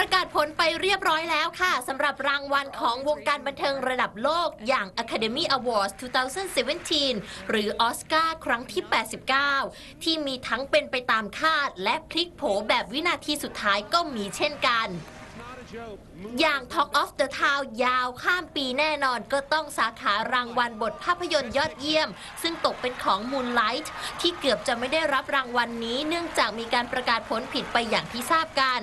ประกาศผลไปเรียบร้อยแล้วค่ะสำหรับรางวัลของวงการบันเทิงระดับโลกอย่าง Academy Awards 2017 หรือออสการ์ครั้งที่ 89 ที่มีทั้งเป็นไปตามคาดและพลิกโผแบบวินาทีสุดท้ายก็มีเช่นกัน อย่าง Talk of the Town ยาวข้ามปีแน่นอนก็ต้องสาขารางวัลบทภาพยนตร์ยอดเยี่ยม ซึ่งตกเป็นของ Moonlight ที่เกือบจะไม่ได้รับรางวัลนนี้ เนื่องจากมีการประกาศผลผิดไปอย่างที่ทราบกัน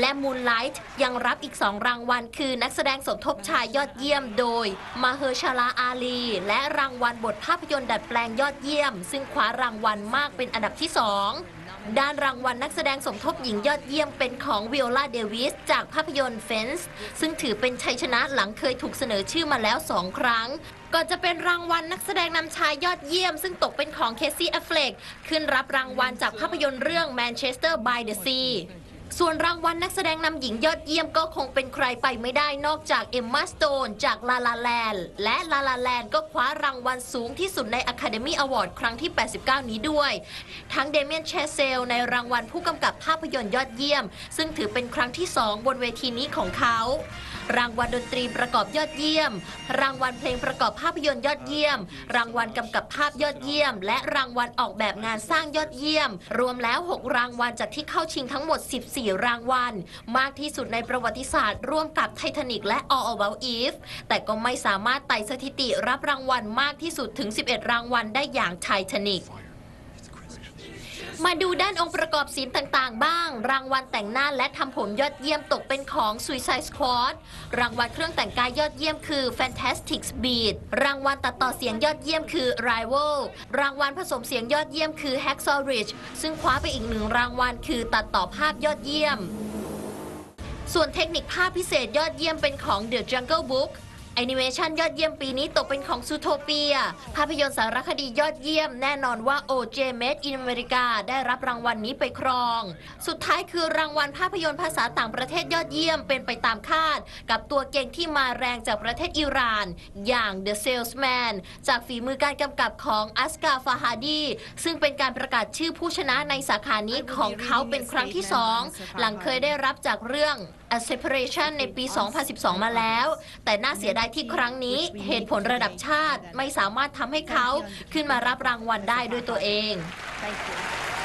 และ Moonlight ยังรับอีก2รางวัล คือนักแสดงสมทบชายยอดเยี่ยมโดยมาเฮอร์ชาลาอาลี และรางวัลบทภาพยนตร์ดัดแปลงยอดเยี่ยม ซึ่งคว้ารางวัลมากเป็นอันดับที่2 ด้านรางวัลนักแสดงสมทบหญิงยอดเยี่ยมเป็นของวิโอลาเดวิสจากภาพยนตร์เฟนส์ซึ่งถือเป็นชัยชนะหลังเคยถูกเสนอชื่อมาแล้วสองครั้ง ก่อนจะเป็นรางวัลนักแสดงนำชายยอดเยี่ยม ซึ่งตกเป็นของเคซี่แอฟเฟลกขึ้นรับรางวัลจากภาพยนตร์เรื่อง Manchester by the Sea ส่วนรางวัลนักแสดงนำหญิงยอดเยี่ยมก็คงเป็นใครไปไม่ได้นอกจากเอมมาสโตนจากลาลาแลนและลาลาแลนก็คว้ารางวัลสูงที่สุดใน Academy Award ครั้งที่ 89 นี้ด้วย ทั้งเดเมียนเชเซลในรางวัลผู้กำกับภาพยนตร์ยอดเยี่ยม ซึ่งถือเป็นครั้งที่ 2 บนเวทีนี้ของเขา รางวัลดนตรีประกอบยอดเยี่ยม รางวัลเพลงประกอบภาพยนตร์ยอดเยี่ยม รางวัลกำกับภาพยอดเยี่ยม และรางวัลออกแบบงานสร้างยอดเยี่ยม รวมแล้ว 6 รางวัลจากที่เข้าชิงทั้งหมด 14รางวัล มากที่สุดในประวัติศาสตร์ ร่วมกับไททานิกและ All About Eve แต่ก็ไม่สามารถไต่สถิติรับรางวัลมากที่สุดถึง 11 รางวัลได้อย่างไททานิก มาดูด้านองค์ประกอบศิลป์ต่าง ๆ บ้าง รางวัลแต่งหน้าและทำผมยอดเยี่ยมตกเป็นของ Suicide Squad รางวัลเครื่องแต่งกายยอดเยี่ยมคือ Fantastic Beat รางวัลตัดต่อเสียงยอดเยี่ยมคือ Rival รางวัลผสมเสียงยอดเยี่ยมคือ Hacksaw Ridge ซึ่งคว้าไปอีกหนึ่งรางวัลคือตัดต่อภาพยอดเยี่ยม ส่วนเทคนิคภาพพิเศษยอดเยี่ยมเป็นของ The Jungle Book แอนิเมชันยอดเยี่ยมปีนี้ตกเป็นของซูโทเปีย ภาพยนตร์สารคดียอดเยี่ยมแน่นอนว่า OJ Made in America ได้รับรางวัลนนี้ไปครอง สุดท้ายคือรางวัลภาพยนตร์ภาษาต่างประเทศยอดเยี่ยมเป็นไปตามคาด กับตัวเก่งที่มาแรงจากประเทศอิหร่าน อย่าง The Salesman จากฝีมือการกำกับของอัสกาฟาฮาดีซึ่งเป็นการประกาศชื่อผู้ชนะในสาขานี้ของเขาเป็นครั้งที่สองหลังเคยได้รับจากเรื่อง A Separation ในปี 2012 มาแล้ว แต่น่าเสียดายที่ครั้งนี้เหตุผลระดับชาติไม่สามารถทำให้เขาขึ้นมารับรางวัลได้ด้วยตัวเอง Thank you.